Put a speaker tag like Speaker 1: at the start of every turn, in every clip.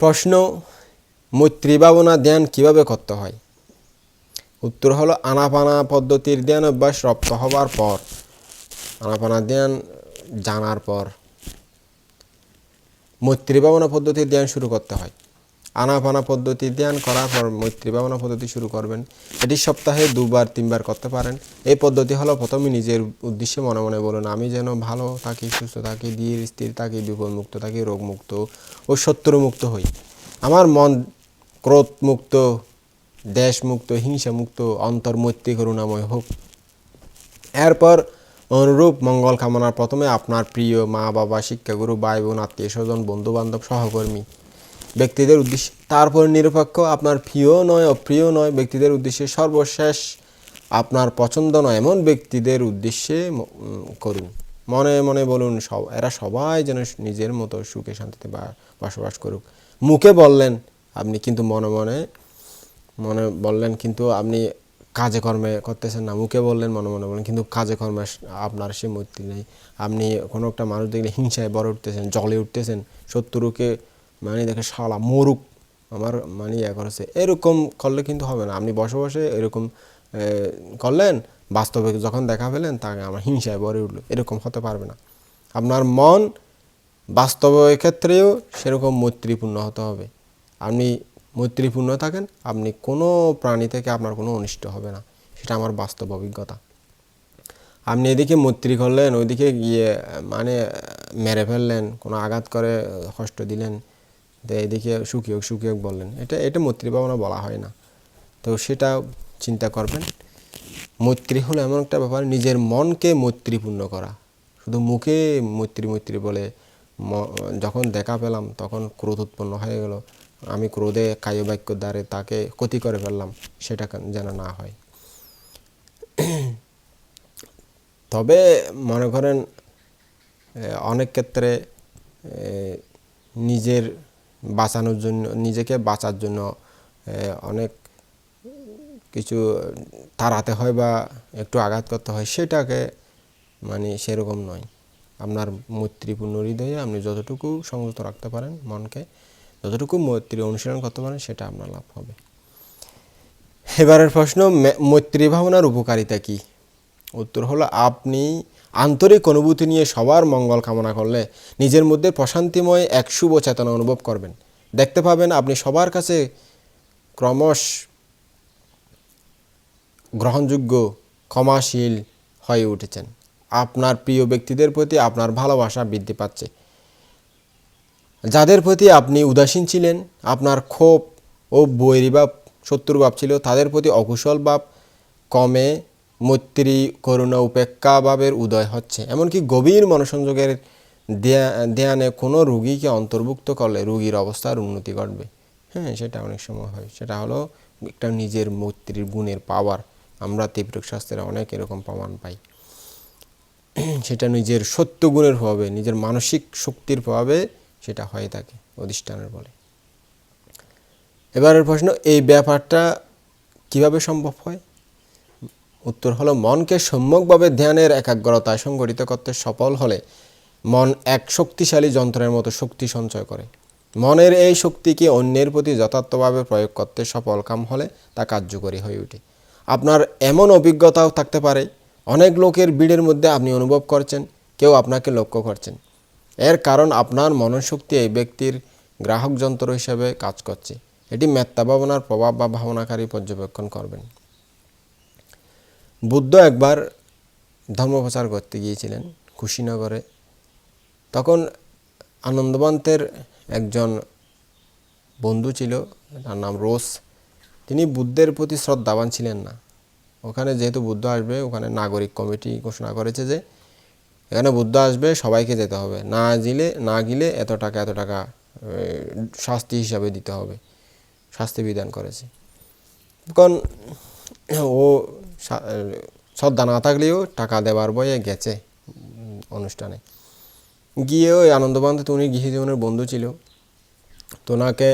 Speaker 1: প্রশ্ন, মৈত্রী ভাবনা ধ্যান কীভাবে করতে হয়? উত্তর হলো, আনাপানা পদ্ধতির ধ্যান অভ্যাস রপ্ত হবার পর। আনাপানা ধ্যান জানার পর। মৈত্রী ভাবনা পদ্ধতির ধ্যান শুরু করতে হয়। আনাপানা পদ্ধতি, ধ্যান করার পর মৈত্রী ভাবনা পদ্ধতি শুরু করবেন। এটি সপ্তাহে দুবার, তিনবার করতে পারেন। এই পদ্ধতি হলো প্রথমে নিজের উদ্দেশ্যে মনে মনে বলুন, আমি যেন ভালো থাকি, সুস্থ থাকি, ধীর, স্থির থাকি, বিপদমুক্ত থাকি, রোগমুক্ত ও শত্রুমুক্ত হই। আমার মন ক্রোধমুক্ত, দেশমুক্ত, হিংসামুক্ত অন্তর মৈত্রী করুণাময় হোক। এরপর অনুরূপ মঙ্গল কামনার প্রথমে আপনার প্রিয় মা বাবা শিক্ষাগুরু ভাই বোন আত্মীয় স্বজন বন্ধু বান্ধব সহকর্মী ব্যক্তিদের উদ্দেশ্যে। তারপর নিরপেক্ষ, আপনার প্রিয় নয়, অপ্রিয় নয়, ব্যক্তিদের উদ্দেশ্যে সর্বশেষ, আপনার পছন্দ নয়, এমন ব্যক্তিদের উদ্দেশ্যে করুন। মনে মনে বলুন, সব, এরা সবাই যেন নিজের মতো সুখে শান্তিতে বসবাস করুক। মুখে বললেন, আপনি কিন্তু মনে মনে মনে বললেন কিন্তু আপনি কাজে কর্মে করতেছেন না। মুখে বললেন, মনে মনে বললেন, কিন্তু কাজে কর্মে আপনার সে মৈত্রী নেই। আপনি কোনো একটা মানুষ দেখলে হিংসায় বড় উঠতেছেন জলে উঠতেছেন। শত্রুকে মানে দেখে শালা, মরুক। আমার মানে ইয়ে করেছে। এরকম করলে কিন্তু হবে না। আপনি বসে বসে এরকম করলেন, বাস্তবে যখন দেখা পেলেন, তাকে আমার হিংসায় বড়ে উঠল। এরকম হতে পারবে না। আপনার মন বাস্তবের ক্ষেত্রেও সেরকম মৈত্রীপূর্ণ হতে হবে। আপনি মৈত্রীপূর্ণ থাকেন, আপনি কোনো প্রাণী থেকে আপনার কোনো অনিষ্ট হবে না। সেটা আমার বাস্তব অভিজ্ঞতা। আপনি এদিকে মৈত্রী করলেন, ওইদিকে গিয়ে মানে মেরে ফেললেন, কোনো আঘাত করে, কষ্ট দিলেন। তো এদিকে সুখী হোক বললেন। এটা এটা মৈত্রী ভাবনা বলা হয় না। তো সেটা চিন্তা করবেন। মৈত্রী হলো এমন একটা ব্যাপার, নিজের মনকে মৈত্রীপূর্ণ করা। শুধু মুখে মৈত্রী মৈত্রী বলে যখন দেখা পেলাম, তখন ক্রোধ উৎপন্ন হয়ে গেল। আমি ক্রোধে কায় বাক্য দ্বারে তাকে ক্ষতি করে ফেললাম, সেটা যেন না হয়। তবে মনে করেন অনেক ক্ষেত্রে নিজের বাঁচানোর জন্য, নিজেকে বাঁচার জন্য অনেক কিছু তাড়াতে হয় বা একটু আঘাত করতে হয়, সেটাকে মানে সেরকম নয়। আপনার মৈত্রীপূর্ণ হৃদয়ে আপনি যতটুকু সংযত রাখতে পারেন মনকে, যতটুকু মৈত্রী অনুশীলন করতে পারেন, সেটা আপনার লাভ হবে। এবারের প্রশ্ন মৈত্রী ভাবনার উপকারিতা কি? উত্তর হলো, আপনি আন্তরিক অনুভূতি নিয়ে সবার মঙ্গল কামনা করলে নিজের মধ্যে প্রশান্তিময় এক শুভ চেতনা অনুভব করবেন। দেখতে পাবেন আপনি সবার কাছে ক্রমশ গ্রহণযোগ্য, ক্ষমাশীল হয়ে উঠেছেন। আপনার প্রিয় ব্যক্তিদের প্রতি আপনার ভালোবাসা বৃদ্ধি পাচ্ছে। যাদের প্রতি আপনি উদাসীন ছিলেন, আপনার ক্ষোভ ও বৈরীভাব শত্রুভাব ছিল, তাদের প্রতি অকুশল ভাব কমে মৈত্রী, করুণা, উপেক্ষা ভাবের উদয় হচ্ছে। এমনকি গভীর মনোসংযোগের ধ্যান- কোনো রুগীকে অন্তর্ভুক্ত করলে রুগীর অবস্থার উন্নতি ঘটবে। হ্যাঁ সেটা অনেক সময় হয়। সেটা হলো একটা নিজের মৈত্রীর গুণের পাওয়ার আমরা তীব্রক শাস্ত্রে অনেক এরকম প্রমাণ পাই। সেটা নিজের সত্য গুণের প্রভাবে, নিজের মানসিক শক্তির প্রভাবে সেটা হয়ে থাকে অধিষ্ঠানের বলে। এবারের প্রশ্ন, এই ব্যাপারটা কীভাবে সম্ভব হয়? উত্তর হলো, মনকে সম্যকভাবে ধ্যানের একাগ্রতায় সংগঠিত করতে সফল হলে মন এক শক্তিশালী যন্ত্রের মতো শক্তি সঞ্চয় করে। মনের এই শক্তিকে অন্যের প্রতি যথার্থভাবে প্রয়োগ করতে সফল কাম হলে তা কার্যকরী হয়ে ওঠে। আপনার এমন অভিজ্ঞতাও থাকতে পারে। অনেক লোকের ভিড়ের মধ্যে আপনি অনুভব করছেন, কেউ আপনাকে লক্ষ্য করছেন। এর কারণ আপনার মনশক্তি এই ব্যক্তির গ্রাহক যন্ত্র হিসেবে কাজ করছে। এটি মেত্তা ভাবনার প্রভাব বা ভাবনাকারী পর্যবেক্ষণ করবেন। বুদ্ধ একবার ধর্মপ্রচার করতে গিয়েছিলেন কুশীনগরে। তখন আনন্দবন্তের একজন বন্ধু ছিল, তার নাম রোস তিনি বুদ্ধের প্রতি শ্রদ্ধাবান ছিলেন না। ওখানে যেহেতু বুদ্ধ আসবে, ওখানে নাগরিক কমিটি ঘোষণা করেছে যে, এখানে বুদ্ধ আসবে, সবাইকে যেতে হবে। না দিলে, না গেলে এত টাকা এত টাকা শাস্তি হিসাবে দিতে হবে। শাস্তি বিধান করেছে। কারণ ও শ্রদ্ধা না থাকলেও টাকা দেওয়ার বয়ে গেছে অনুষ্ঠানে। গিয়ে ওই আনন্দবান্ধ তো উনি গৃহী জীবনের বন্ধু ছিল। তো ওনাকে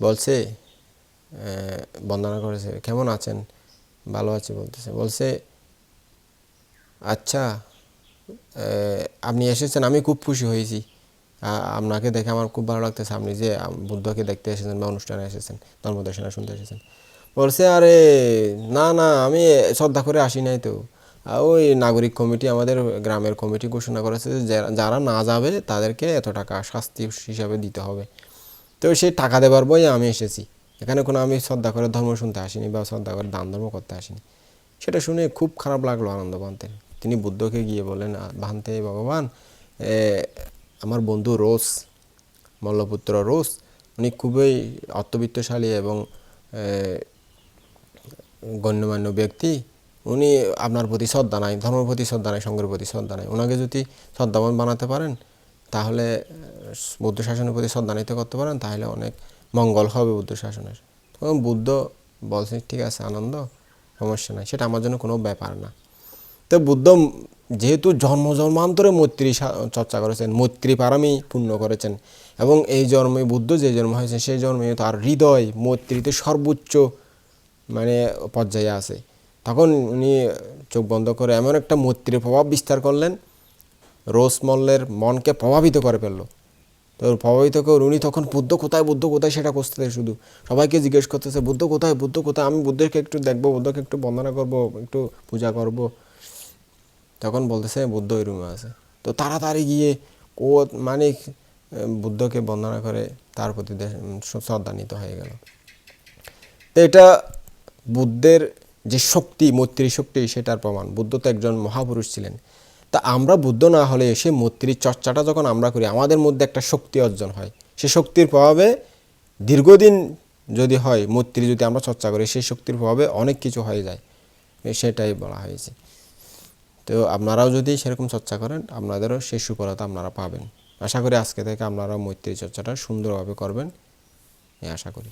Speaker 1: বলছে বন্দনা করেছে, কেমন আছেন? ভালো আছে, বলতেছে। বলছে আচ্ছা আপনি এসেছেন, আমি খুব খুশি হয়েছি। আপনাকে দেখে আমার খুব ভালো লাগতেছে। আপনি যে বুদ্ধকে দেখতে এসেছেন বা অনুষ্ঠানে এসেছেন ধর্মদেশনা শুনতে এসেছেন। বলছে আরে না না আমি শ্রদ্ধা করে আসি নাই তো। ওই নাগরিক কমিটি আমাদের গ্রামের কমিটি ঘোষণা করেছে যে যারা- না যাবে তাদেরকে এত টাকা শাস্তি হিসাবে দিতে হবে। তো সেই টাকা দেবার বই আমি এসেছি। এখানে কোনো আমি শ্রদ্ধা করে ধর্ম শুনতে আসিনি বা শ্রদ্ধা করে দান ধর্ম করতে আসিনি। সেটা শুনে খুব খারাপ লাগল আনন্দ বান্তের তিনি বুদ্ধকে গিয়ে বলেন "আ, ভান্তে ভগবান আমার বন্ধু রোজ মল্লপুত্র রোজ উনি খুবই অর্থবিত্তশালী এবং গণ্যমান্য ব্যক্তি, উনি আপনার প্রতি শ্রদ্ধা নাই, ধর্মের প্রতি শ্রদ্ধা নাই, সঙ্গের প্রতি শ্রদ্ধা নাই। ওনাকে যদি শ্রদ্ধাবান বানাতে পারেন, তাহলে বুদ্ধ শাসনের প্রতি শ্রদ্ধা নিতে করতে পারেন, তাহলে অনেক মঙ্গল হবে বুদ্ধ শাসনের। তখন বুদ্ধ বলছে, ঠিক আছে, আনন্দ, সমস্যা নাই। সেটা আমার জন্য কোনো ব্যাপার না। তো বুদ্ধ যেহেতু জন্ম, জন্মান্তরে মৈত্রী চর্চা করেছেন, মৈত্রী পারামি পূর্ণ করেছেন, এবং এই জন্মে বুদ্ধ যে জন্ম হয়েছে সেই জন্মে তার হৃদয় মৈত্রীতে সর্বোচ্চ মানে পর্যায়ে আছে। তখন উনি চোখ বন্ধ করে এমন একটা মৈত্রীর প্রভাব বিস্তার করলেন রোজ মল্লের মনকে প্রভাবিত করে ফেলল। তো প্রভাবিত করে উনি তখন বুদ্ধ কোথায় বুদ্ধ কোথায় সেটা করতেছে শুধু। সবাইকে জিজ্ঞেস করতেছে বুদ্ধ কোথায় বুদ্ধ কোথায়? আমি বুদ্ধকে একটু দেখব বুদ্ধকে একটু বন্দনা করব একটু পূজা করব। তখন বলতেছে বুদ্ধ ওই রুমে আছে। তো তাড়াতাড়ি গিয়ে ও মানে বুদ্ধকে বন্দনা করে তার প্রতি দে- উম, শ্রদ্ধা নিতে হয়ে গেল। তো এটা বুদ্ধের যে শক্তি, মৈত্রী শক্তি, সেটার প্রমাণ। বুদ্ধ তো একজন মহাপুরুষ ছিলেন। তা আমরা বুদ্ধ না হলে সে মৈত্রীর চর্চাটা যখন আমরা করি, আমাদের মধ্যে একটা শক্তি অর্জন হয়। সে শক্তির প্রভাবে দীর্ঘদিন যদি হয়, মৈত্রী যদি আমরা চর্চা করি, সেই শক্তির প্রভাবে অনেক কিছু হয়ে যায়। সেটাই বলা হয়েছে। তো আপনারাও যদি সেরকম চর্চা করেন, আপনাদেরও সেই সুফলতা আপনারা পাবেন। আশা করি আজকে থেকে আপনারা মৈত্রী চর্চাটা সুন্দরভাবে করবেন, এই আশা করি।